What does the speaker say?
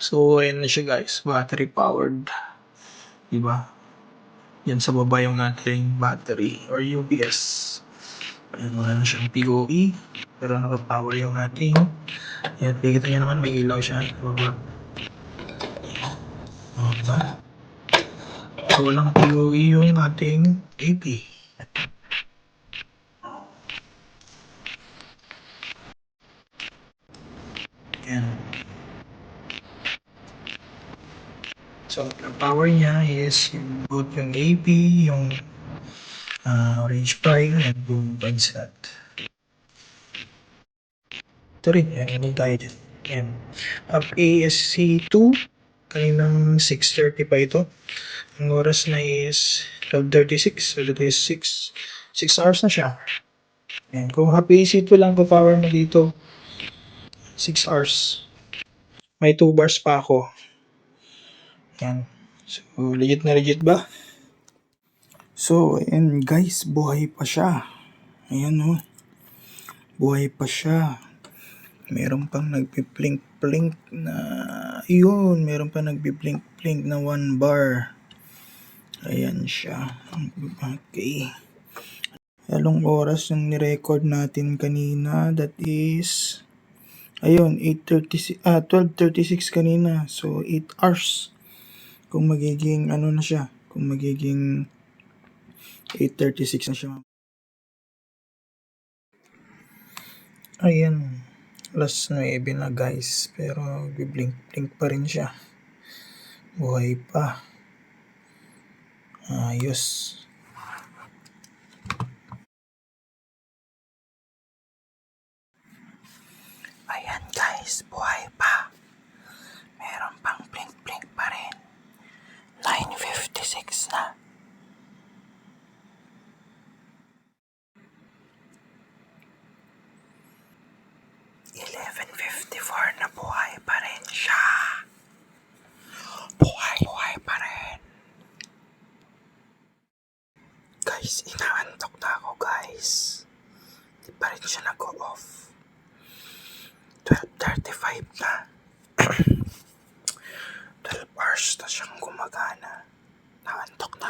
So, ayan na siya guys. Battery powered. Diba? Yan sa baba yung ating battery or UPS. Ayan, wala na siyang POE. Pero nakapower yung ating. Ayan, tigita niya naman may ilaw siya baba. O, diba? So, walang POE yung ating AP. Ayan. So, ang power niya is yung both yung AP, yung ah, orange prime, and yung pansat. Ito rin, yan, yan tayo dyan. Yan. Up ASC2, kaninang 6.30 pa ito. Ang oras na is 12.36, so ito is 6, 6 hours na siya. Yan. Kung happy AC2 lang pa power mo dito, 6 hours. May 2 bars pa ako. Yan. So, legit na legit ba? So, ayan guys, buhay pa siya. Ayan oh. Buhay pa siya. Meron pang nagpi-blink-blink na... Yun, meron pang nagpi-blink-blink na one bar. Ayan siya. Okay. Anong oras yung nirecord natin kanina? That is... Ayun, 8.36, ah, 12.36 kanina. So, 8 hours. Kung magiging, ano na siya, kung magiging 8.36 na siya. Ayan, alas 9 na guys, pero blink-blink pa rin siya. Buhay pa. Ayos. Ayan guys, buhay pa. Meron pang blink-blink pa rin. 9.56 na. Eleven fifty-four na buhay pa rin siya. Buhay, buhay pa. Guys, inaantok na ako nag-off. 12.35 na. 12 hours na siyang gumagana. Naantok na ako. Nagbe-blink